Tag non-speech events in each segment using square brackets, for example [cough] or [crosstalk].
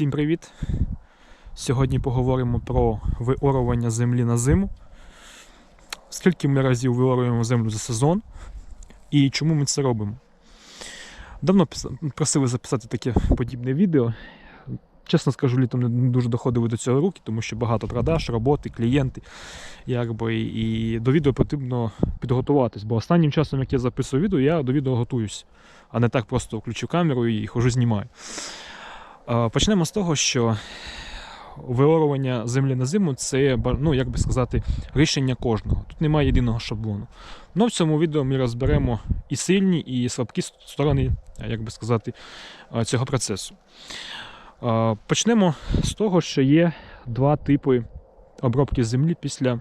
Всім привіт! Сьогодні поговоримо про виорування землі на зиму. Скільки ми разів виоруємо землю за сезон і чому ми це робимо? Давно просили записати таке подібне відео. Чесно скажу, літом не дуже доходили до цього руки, тому що багато продаж, роботи, клієнти. Якби, і до відео потрібно підготуватись, бо останнім часом, як я записую відео, я до відео готуюсь, а не так просто включу камеру і хожу знімаю. Почнемо з того, що виорування землі на зиму це, ну, як би сказати, рішення кожного. Тут немає єдиного шаблону. Ну, в цьому відео ми розберемо і сильні, і слабкі сторони, як би сказати, цього процесу. Почнемо з того, що є два типи обробки землі після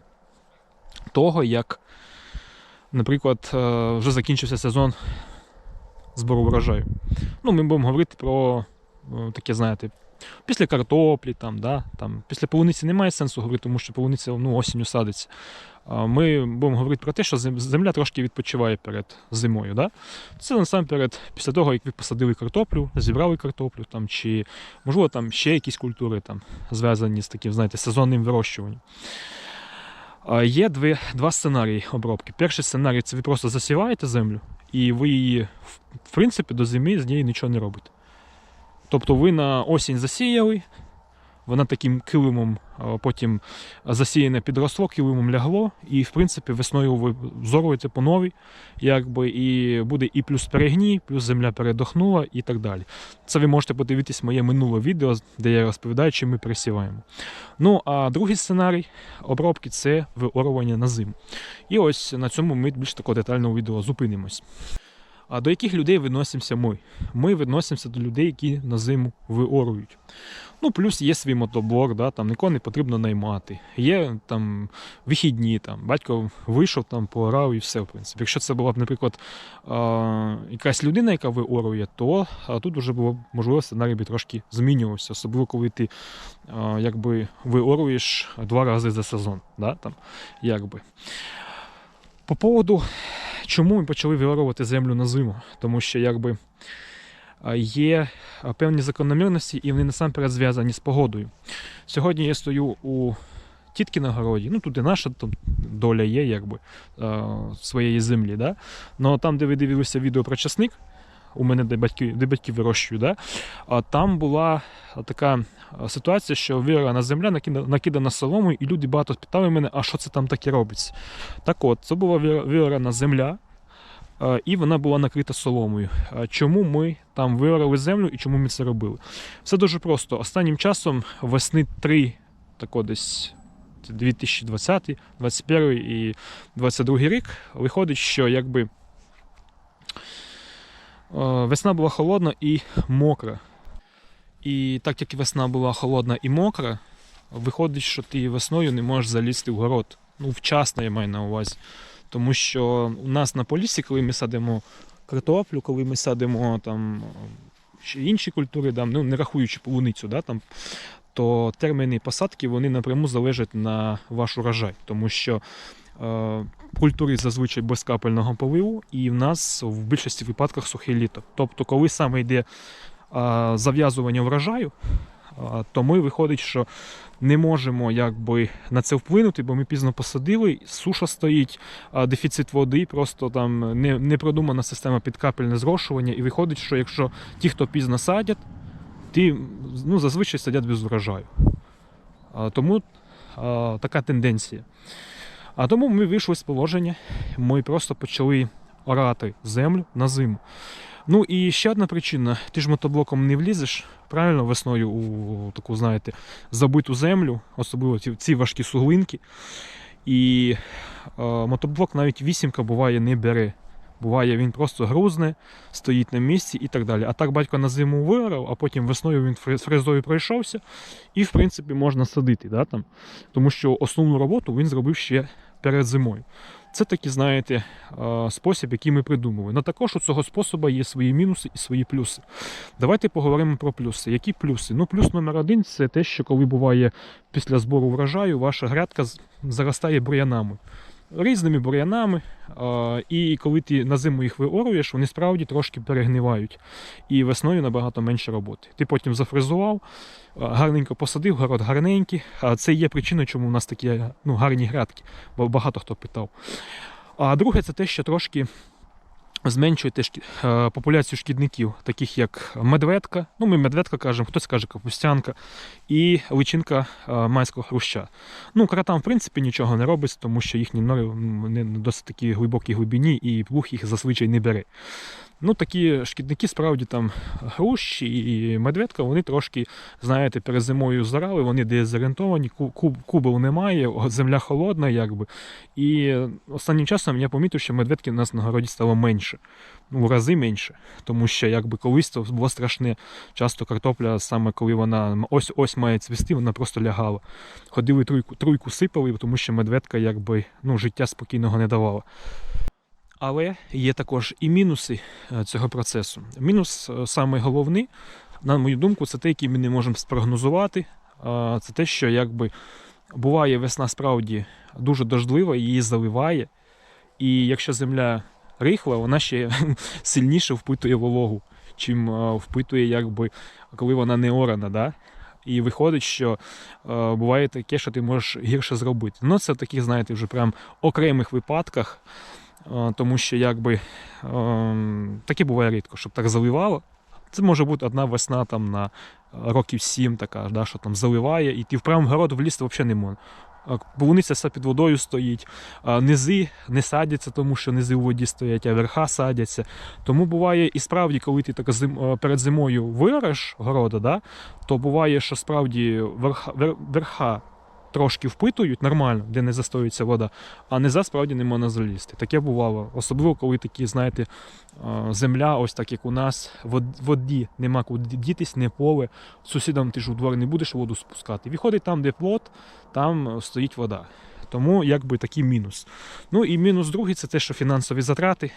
того, як, наприклад, вже закінчився сезон збору врожаю. Ну, ми будемо говорити про таке, знаєте, після картоплі, там, да, там, після полуниці немає сенсу говорити, тому що полуниця ну, осінню садиться. Ми будемо говорити про те, що земля трошки відпочиває перед зимою. Да? Це насамперед після того, як ви посадили картоплю, зібрали картоплю, там, чи можливо там ще якісь культури там, зв'язані з таким, знаєте, сезонним вирощуванням. Є дві, два сценарії обробки. Перший сценарій це ви просто засіваєте землю, і ви її, в- принципі, до зими з нею нічого не робите. Тобто ви на осінь засіяли, вона таким килимом потім засіяне підросло, килимом лягло, і в принципі весною ви зоруєте по новій, якби, і буде і плюс перегній, плюс земля передохнула і так далі. Це ви можете подивитись моє минуле відео, де я розповідаю, чим ми пересіваємо. Ну а другий сценарій обробки це виорування на зиму. І ось на цьому ми більш такого детального відео зупинимось. А до яких людей відносимося ми? Ми відносимося до людей, які на зиму виорують. Ну, плюс є свій мотоблок, да, там нікого не потрібно наймати. Є там вихідні, там, батько вийшов, там, поорав і все, в принципі. Якщо це була б, наприклад, а, якась людина, яка виорує, то тут вже було б, можливо, сценарій би трошки змінювався, особливо коли ти а, якби виоруєш два рази за сезон. Да, там, якби. По поводу чому ми почали виорувати землю на зиму? Тому що якби є певні закономірності, і вони насамперед зв'язані з погодою. Сьогодні я стою у тітки на городі, ну тут і наша там, доля є, якби своєї землі. Да? Но там, де ви дивилися відео про часник, у мене де батьки, де батьки вирощують, да? а там була така ситуація, що вирана земля накидана соломою, і люди багато питали мене, а що це там таке робиться. Так от, це була вир- вирана земля, і вона була накрита соломою. Чому ми там вирили землю і чому ми це робили? Все дуже просто. Останнім часом весни 3, тако десь 2020, 2021 і 2022 рік, виходить, що якби весна була холодна і мокра. І так як весна була холодна і мокра, виходить, що ти весною не можеш залізти в город. Ну, вчасно я маю на увазі. Тому що у нас на полісі, коли ми садимо картоплю, коли ми садимо там інші культури, там, ну, не рахуючи полуницю, да, там, то терміни посадки вони напряму залежать на ваш урожай. Тому що е, культури зазвичай без капельного поливу, і в нас в більшості випадках сухе літо. Тобто, коли саме йде е, зав'язування врожаю, е, то ми виходить, що не можемо якби на це вплинути, бо ми пізно посадили, суша стоїть, дефіцит води, просто там не, не продумана система підкапельне зрошування. І виходить, що якщо ті, хто пізно садять, ті ну, зазвичай садять без врожаю. Тому така тенденція. А тому ми вийшли з положення, ми просто почали орати землю на зиму. Ну і ще одна причина: ти ж мотоблоком не влізеш правильно весною у таку, знаєте, забиту землю, особливо ці, важкі суглинки. І е, мотоблок навіть вісімка буває не бере. Буває, він просто грузне, стоїть на місці і так далі. А так батько на зиму виграв, а потім весною він фрезою пройшовся, і, в принципі, можна садити. Да, там. Тому що основну роботу він зробив ще перед зимою. Це такий, знаєте, спосіб, який ми придумали. Але також у цього способу є свої мінуси і свої плюси. Давайте поговоримо про плюси. Які плюси? Ну, плюс номер один це те, що коли буває після збору врожаю, ваша грядка заростає бур'янами. Різними бур'янами. І коли ти на зиму їх виоруєш, вони справді трошки перегнивають. І весною набагато менше роботи. Ти потім зафрезував, гарненько посадив, город гарненький. Це є причиною, чому у нас такі ну, гарні грядки, бо багато хто питав. А друге, це те, що трошки зменшуєте е, популяцію шкідників, таких як медведка, ну ми медведка кажемо, хтось каже капустянка, і личинка е, майського хруща. Ну, кротам, в принципі, нічого не робить, тому що їхні нори вони досить такі глибокій глибині, і плуг їх зазвичай не бере. Ну, такі шкідники, справді там груш і медведка, вони трошки, знаєте, перед зимою зарали, вони дезорієнтовані, ку- куб, кубел немає, земля холодна, якби. І останнім часом я помітив, що медведки у нас на городі стало менше, ну, в рази менше. Тому що якби колись то було страшне. Часто картопля, саме коли вона ось ось має цвісти, вона просто лягала. Ходили тройку, тройку сипали, тому що медведка якби ну, життя спокійного не давала. Але є також і мінуси е, цього процесу. Мінус е, саме головний, на мою думку, це те, який ми не можемо спрогнозувати. Це те, що якби буває весна справді дуже дождлива, її заливає. І якщо земля рихла, вона ще [laughs] сильніше впитує вологу, чим е, впитує, якби, коли вона не орана. Да? І виходить, що е, буває таке, що ти можеш гірше зробити. Ну, це в таких, знаєте, вже прям окремих випадках, тому що якби е, таке буває рідко, щоб так заливало. Це може бути одна весна там на років сім, така, да, що там заливає, і ти в правому городу влізти взагалі не можна. Полуниця все під водою стоїть, низи не садяться, тому що низи у воді стоять, а верха садяться. Тому буває і справді, коли ти так зим, е, перед зимою виреш города, да, то буває, що справді верха, верха трошки впитують нормально, де не застоюється вода, а низа справді не можна залізти. Таке бувало. Особливо, коли такі, знаєте, земля, ось так як у нас, воді нема куди дітись, не поле. Сусідам ти ж у двор не будеш воду спускати. Виходить там, де плот, там стоїть вода. Тому якби такий мінус. Ну і мінус другий це те, що фінансові затрати.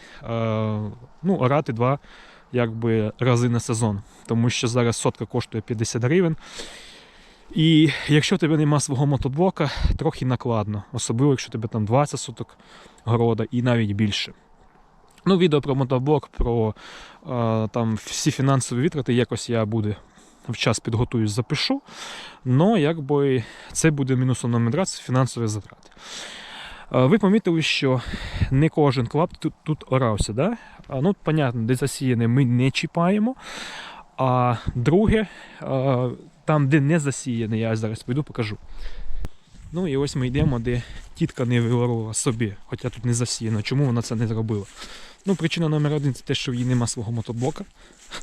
Ну, орати два якби, рази на сезон. Тому що зараз сотка коштує 50 гривень. І якщо в тебе нема свого мотоблока, трохи накладно. Особливо, якщо тебе там 20 соток города і навіть більше. Ну, відео про мотоблок, про е, там всі фінансові витрати, якось я буде в час підготуюсь, запишу. Но якби це буде мінусом номер два, це фінансові затрати. Ви помітили, що не кожен клап тут, тут орався. Да? Ну, понятно, де засіяне ми не чіпаємо. А друге, там, де не засіяне, я зараз пойду покажу. Ну і ось ми йдемо, де тітка не виворувала собі, хоча тут не засіяно. Чому вона це не зробила? Ну, причина номер один це те, що в її нема свого мотоблока.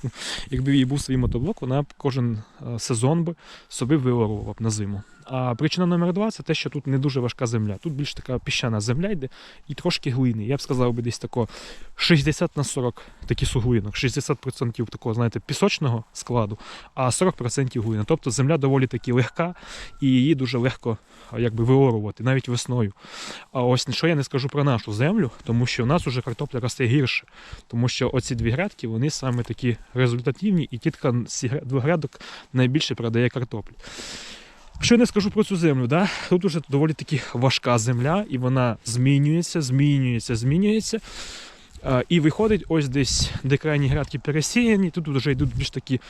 [laughs] Якби в її був свій мотоблок, вона б кожен е, сезон би собі виорувала б на зиму. А причина номер два це те, що тут не дуже важка земля. Тут більш така піщана земля йде і трошки глини. Я б сказав би десь тако 60 на 40 такі суглинок, 60% такого, знаєте, пісочного складу, а 40% глини. Тобто земля доволі таки легка і її дуже легко якби виорувати, навіть весною. А ось що я не скажу про нашу землю, тому що у нас уже картопля росте гірше. Тому що оці дві грядки, вони саме такі результативні, і тітка з цих двох грядок найбільше продає картоплі. Що я не скажу про цю землю, да? тут уже доволі таки важка земля, і вона змінюється, змінюється, змінюється. І виходить, ось десь, де крайні грядки пересіяні, тут вже йдуть більш такі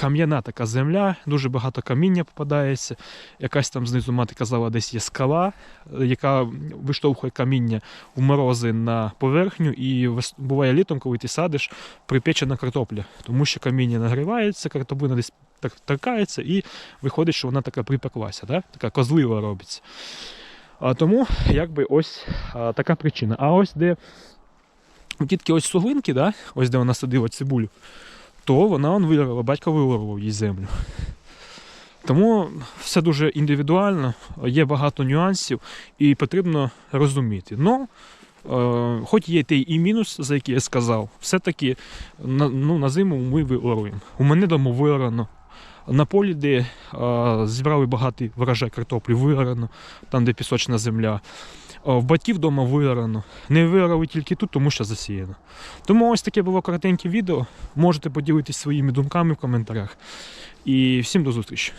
кам'яна така земля, дуже багато каміння попадається. Якась там знизу мати казала, десь є скала, е, яка виштовхує каміння в морози на поверхню, і буває літом, коли ти садиш, припечена картопля, тому що каміння нагрівається, картоплина десь торкається, і виходить, що вона така припеклася, да? така козлива робиться. А тому якби ось а, така причина. А ось де у тітки ось суглинки, да? ось де вона садила цибулю, то вона он вирвала, батько вирвав їй землю. Тому все дуже індивідуально, є багато нюансів і потрібно розуміти. Ну, е, хоч є той і мінус, за який я сказав, все-таки на, ну, на зиму ми виоруємо. У мене дома виорано. На полі, де е, зібрали багатий врожай картоплі, виорано, там, де пісочна земля. Е, В батьків вдома вирано. Не вирали тільки тут, тому що засіяно. Тому ось таке було коротеньке відео. Можете поділитись своїми думками в коментарях. І всім до зустрічі.